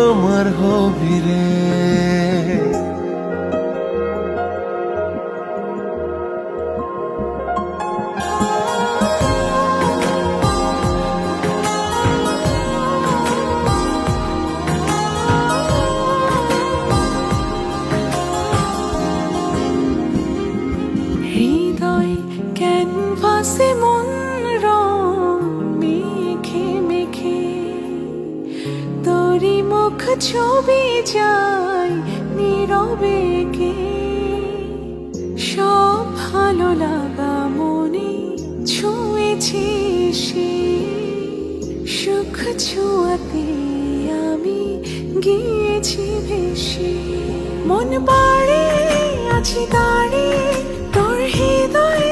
আমার হবি রে হৃদয় ক্যানভাসে মন মুখ ছবি যায় নীরবে কে? সব ভালো লাগা মনে ছুঁয়েছি সে। সুখ ছোঁয়াতে আমি গিয়েছি ভেসে। মন পাড়ে আছি দাঁড়িয়ে তোর হৃদয়ে